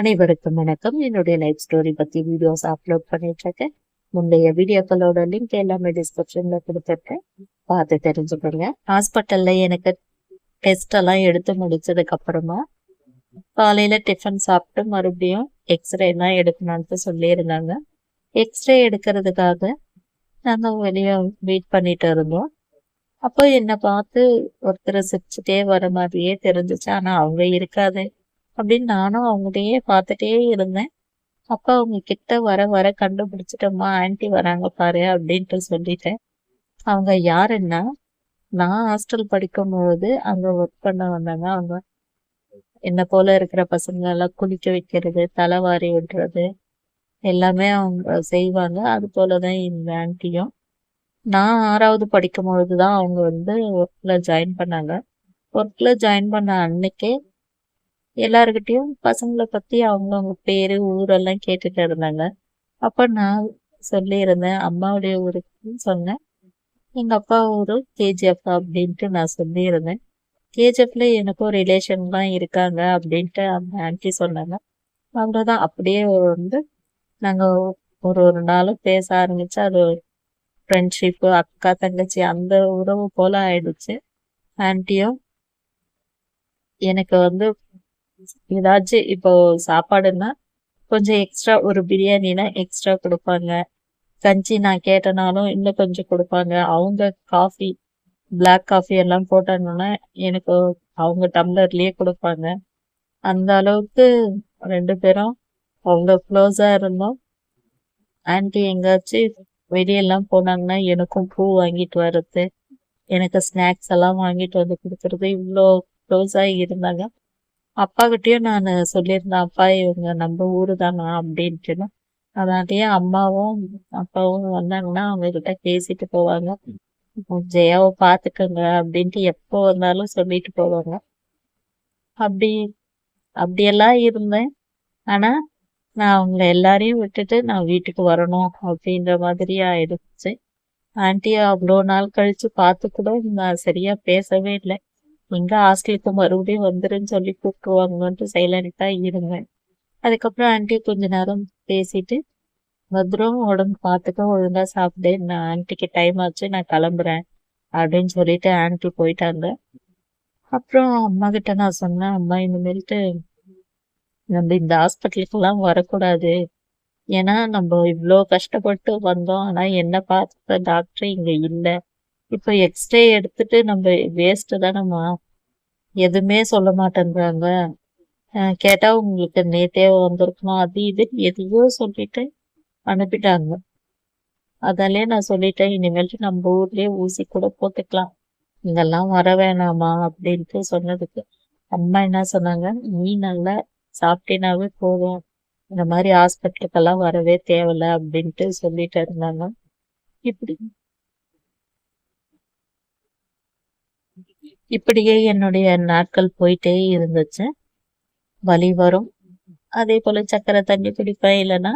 அனைவருக்கும் வணக்கம். என்னுடைய லைஃப் ஸ்டோரி பத்தி வீடியோஸ் அப்லோட் பண்ணிட்டு இருக்கேன் முந்தைய வீடியோக்களோட லிங்க் எல்லாமே டிஸ்கிரிப்ஷன்ல கொடுத்துருக்கேன். பார்த்து தெரிஞ்சுக்கோங்க. ஹாஸ்பிட்டல்ல எனக்கு டெஸ்ட் எல்லாம் எடுத்து முடிச்சதுக்கு அப்புறமா காலையில டிஃபன் சாப்பிட்டு மறுபடியும் எக்ஸ்ரே எல்லாம் எடுக்கணும்னு சொல்லியிருந்தாங்க. எக்ஸ்ரே எடுக்கிறதுக்காக நாங்கள் வெளியே வெயிட் பண்ணிட்டு இருந்தோம். அப்போ என்னை பார்த்து ஒருத்தர் சிரிச்சுட்டே வர மாதிரியே தெரிஞ்சுச்சு. ஆனால் அவங்க இருக்காது. அப்படின்னு நானும் அவங்களையே பார்த்துட்டே இருந்தேன். அப்பா அவங்க கிட்ட வர வர கண்டுபிடிச்சிட்டோம்மா ஆன்ட்டி வராங்க பாரு அப்படின்ட்டு சொல்லிட்டேன். அவங்க யாருன்னா நான் ஹாஸ்டல் படிக்கும் போது ஒர்க் பண்ண வந்தாங்க அவங்க. என்ன போல இருக்கிற பசங்க எல்லாம் குளிக்க வைக்கிறது தலைவாரி விடுறது எல்லாமே அவங்க செய்வாங்க. அது போலதான் இந்த ஆன்ட்டியும். நான் ஆறாவது படிக்கும் பொழுதுதான் அவங்க வந்து ஒர்க்ல ஜாயின் பண்ணாங்க. ஒர்க்ல ஜாயின் பண்ண அன்னைக்கே எல்லாருக்கிட்டையும் பசங்களை பற்றி அவங்கவுங்க பேர் ஊரெல்லாம் கேட்டுட்டு இருந்தாங்க. அப்போ நான் சொல்லியிருந்தேன் அம்மாவுடைய ஊருக்கு சொன்னேன். எங்கள் அப்பா ஊரும் கேஜிஎஃப் அப்படின்ட்டு நான் சொல்லியிருந்தேன். கேஜிஎஃப்ல எனக்கும் ரிலேஷன்லாம் இருக்காங்க அப்படின்ட்டு அந்த ஆண்டி சொன்னாங்க. அவ்வளோதான் அப்படியே வந்து நாங்கள் ஒரு ஒரு நாளும் பேச ஆரம்பிச்சு அது ஃப்ரெண்ட்ஷிப்பு அக்கா தங்கச்சி அந்த உறவு போல ஆயிடுச்சு. ஆன்ட்டியும் எனக்கு வந்து ஏதாச்சும் இப்போ சாப்பாடுன்னா கொஞ்சம் எக்ஸ்ட்ரா ஒரு பிரியாணினா எக்ஸ்ட்ரா கொடுப்பாங்க. கஞ்சி நான் கேட்டனாலும் இன்னும் கொஞ்சம் கொடுப்பாங்க. அவங்க காஃபி பிளாக் காஃபி எல்லாம் போட்டாங்கன்னா எனக்கு அவங்க டம்ளர்லயே கொடுப்பாங்க. அந்த அளவுக்கு ரெண்டு பேரும் அவங்க க்ளோஸா இருந்தோம். ஆன்டி எங்காச்சும் வெளியெல்லாம் போனாங்கன்னா எனக்கும் பூ வாங்கிட்டு வர்றது எனக்கு ஸ்நாக்ஸ் எல்லாம் வாங்கிட்டு வந்து கொடுக்கறது இவ்வளோ க்ளோஸாக இருந்தாங்க. அப்பா நான் சொல்லியிருந்தேன் அப்பா இவங்க நம்ம ஊரு தானா அப்படின்ட்டு அதனாலேயே அம்மாவும் அப்பாவும் வந்தாங்கன்னா அவங்க கிட்ட பேசிட்டு போவாங்க. ஜெயாவை பார்த்துக்கோங்க அப்படின்ட்டு எப்போ வந்தாலும் சொல்லிட்டு போவாங்க. அப்படி அப்படியெல்லாம் இருந்தேன். ஆனால் நான் அவங்கள எல்லாரையும் விட்டுட்டு நான் வீட்டுக்கு வரணும் அப்படின்ற மாதிரி ஆயிடுச்சு. ஆன்ட்டியை அவ்வளோ நாள் கழிச்சு பார்த்து கூட நான் சரியாக பேசவே இல்லை. எங்க ஹாஸ்டலுக்கு மறுபடியும் வந்துருன்னு சொல்லி கூப்பிடுவாங்கன்ட்டு சைலண்டா இருந்தேன் அதுக்கப்புறம் ஆண்டி கொஞ்ச நேரம் பேசிட்டு மதுரம் உடம்பு பார்த்துக்க ஒழுங்கா சாப்பிடு. நான் ஆன்ட்டிக்கு டைம் ஆச்சு நான் கிளம்புறேன். அப்படின்னு சொல்லிட்டு ஆன்ட்டி போயிட்டாங்க. அப்புறம் அம்மா கிட்ட நான் சொன்னேன் அம்மா இனிமேல்ட்டு நம்ம இந்த ஹாஸ்பிட்டலுக்கெல்லாம் வரக்கூடாது. ஏன்னா நம்ம இவ்வளோ கஷ்டப்பட்டு வந்தோம். ஆனால் என்ன பார்த்த டாக்டர் இங்கே இல்லை. இப்போ எக்ஸ்ரே எடுத்துட்டு நம்ம வேஸ்ட்டு தானம்மா. எதுவுமே சொல்ல மாட்டேங்கிறாங்க கேட்டால் கேட்டா உங்களுக்கு நேத்தே வந்திருக்கணும் அது இது எதையோ சொல்லிட்டு அனுப்பிட்டாங்க. அதாலே நான் சொல்லிட்டேன் இனிமேல்ட்டு நம்ம ஊர்லயே ஊசி கூட போட்டுக்கலாம். இங்கெல்லாம் வர வேணாமா அப்படின்ட்டு சொன்னதுக்கு. அம்மா என்ன சொன்னாங்க நீ நல்லா சாப்பிட்டினாவே போதும். இந்த மாதிரி ஹாஸ்பிட்டலுக்கெல்லாம் வரவே தேவையில்ல அப்படின்ட்டு சொல்லிட்டு இருந்தாங்க. இப்படி இப்படியே என்னுடைய நாட்கள் போயிட்டே இருந்துச்சு. வலி வரும். அதே போல சக்கரை தண்ணி குடிப்பேன். இல்லைன்னா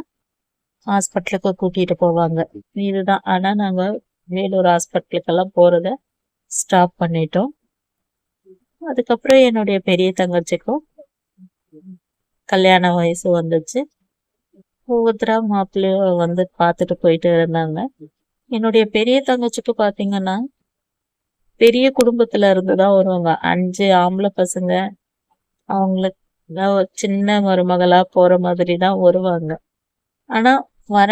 ஹாஸ்பிட்டலுக்கு கூட்டிட்டு போவாங்க. இதுதான். ஆனா நாங்க வேலூர் ஹாஸ்பிட்டலுக்கெல்லாம் போறத ஸ்டாப் பண்ணிட்டோம். அதுக்கப்புறம் என்னுடைய பெரிய தங்கச்சிக்கும் கல்யாண வயசு வந்துச்சு. ஒவ்வொருத்தரா மாப்பிள்ளையும் வந்து பார்த்துட்டு போயிட்டு இருந்தாங்க. என்னுடைய பெரிய தங்கச்சிக்கு பார்த்தீங்கன்னா பெரிய குடும்பத்துல இருந்துதான் வருவாங்க. அஞ்சு ஆம்பளை பசங்க அவங்களுக்கு சின்ன மருமகளா போற மாதிரி தான் வருவாங்க. ஆனா வர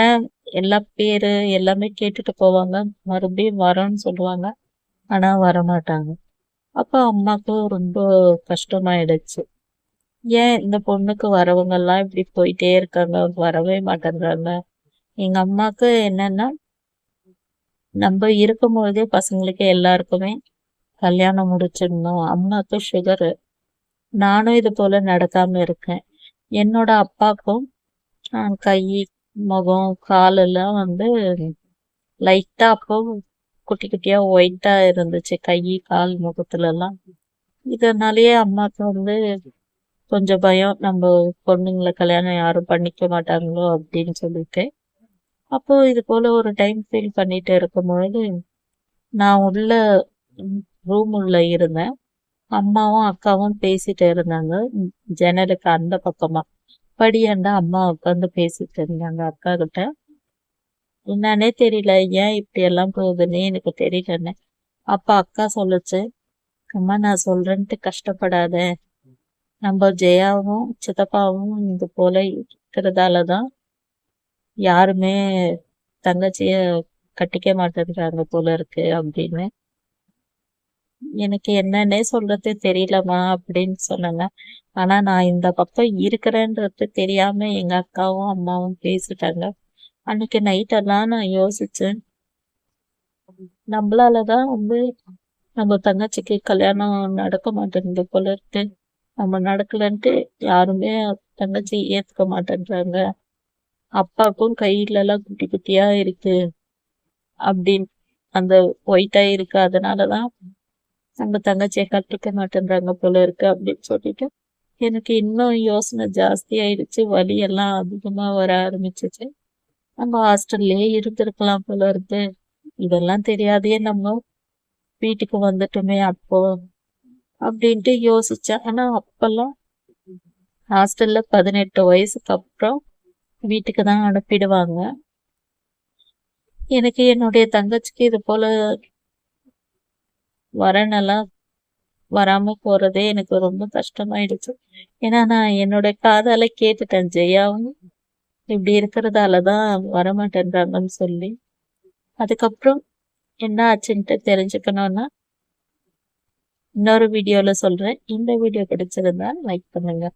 எல்லா பேரு எல்லாமே கேட்டுட்டு போவாங்க. மறுபடியும் வரோன்னு சொல்லுவாங்க. ஆனா வர மாட்டாங்க அப்ப அம்மாக்கு ரொம்ப கஷ்டமாயிடுச்சு. ஏன் இந்த பொண்ணுக்கு வரவங்க எல்லாம் இப்படி போயிட்டே இருக்காங்க? வரவே மாட்டேங்கிறாங்க எங்க அம்மாக்கு என்னன்னா நம்ம இருக்கும்பொழுதே பசங்களுக்கு எல்லாருக்குமே கல்யாணம் முடிச்சிடணும். அம்மாவுக்கு சுகரு நானும் இது போல் நடக்காமல் இருக்கேன். என்னோட அப்பாக்கும் கை முகம் காலெல்லாம் வந்து லைட்டாக அப்போ குட்டி குட்டியாக ஒயிட்டாக இருந்துச்சு. கை கால் முகத்துலலாம் இதனாலேயே அம்மாவுக்கு வந்து கொஞ்சம் பயம். நம்ம பொண்ணுங்களை கல்யாணம் யாரும் பண்ணிக்க மாட்டாங்களோ அப்படின்னு சொல்லிட்டு. அப்போ இது போல ஒரு டைம் ஃபீல் பண்ணிட்டு இருக்கும் பொழுது நான் உள்ள ரூம் உள்ள இருந்தேன். அம்மாவும் அக்காவும் பேசிட்டு இருந்தாங்க. ஜன்னலுக்கு அந்த பக்கமா. படியாண்டா அம்மா உட்காந்து பேசிட்டு இருந்தாங்க அக்கா கிட்ட. என்னன்னே தெரியல ஏன் இப்படி எல்லாம் போகுதுன்னு எனக்கு தெரியலன்னு. அப்போ அக்கா சொல்லுச்சு அம்மா நான் சொல்றேன்ட்டு கஷ்டப்படாத. நம்ம ஜெயாவும் சித்தப்பாவும் இது போல இருக்கிறதாலதான் யாருமே தங்கச்சிய கட்டிக்க மாட்டேன்றாங்க போல இருக்கு அப்படின்னு. எனக்கு என்னன்னே சொல்றது தெரியலம்மா அப்படின்னு சொன்னாங்க. ஆனா நான் இந்த பக்கம் இருக்கிறேன்றது தெரியாம எங்க அக்காவும் அம்மாவும் பேசிட்டாங்க. அன்னைக்கு நைட் எல்லாம் நான் யோசிச்சேன். நம்மளாலதான் வந்து நம்ம தங்கச்சிக்கு கல்யாணம் நடக்க மாட்டேங்குது போல இருக்கு. நம்ம நடக்கலன்ட்டு யாருமே தங்கச்சி ஏத்துக்க மாட்டேன்றாங்க. அப்பாவுக்கும் கையிலலாம் குட்டி குட்டியா இருக்கு. அப்படின்னு அந்த ஒயிட்டா இருக்கு. அதனாலதான் நம்ம தங்கச்சியை கட்டிக்க மாட்டேன்றாங்க போல இருக்கு அப்படின்னு சொல்லிட்டு எனக்கு இன்னும் யோசனை ஜாஸ்தி ஆயிடுச்சு. வலி எல்லாம் அதிகமா வர ஆரம்பிச்சிச்சு. நம்ம ஹாஸ்டல்லே இருந்திருக்கலாம் போல இருக்கு. இதெல்லாம் தெரியாதே நம்ம வீட்டுக்கு வந்துட்டோமே அப்போ அப்படின்ட்டு யோசிச்சேன். ஆனா அப்பெல்லாம் ஹாஸ்டல்ல பதினெட்டு வயசுக்கு அப்புறம் வீட்டுக்கு தான் அனுப்பிடுவாங்க. எனக்கு என்னுடைய தங்கச்சிக்கு இது போல வரனெல்லாம் வராமல் போகிறதே எனக்கு ரொம்ப கஷ்டமாயிடுச்சு. ஏன்னா நான் என்னோட காதால் கேட்டுட்டேன் ஜெயாவும் இப்படி இருக்கிறதால தான் வரமாட்டேன்றாங்கன்னு சொல்லி. அதுக்கப்புறம் என்ன ஆச்சுன்ட்டு தெரிஞ்சுக்கணும்னா இன்னொரு வீடியோவில் சொல்கிறேன் இந்த வீடியோ பிடிச்சிருந்தா லைக் பண்ணுங்கள்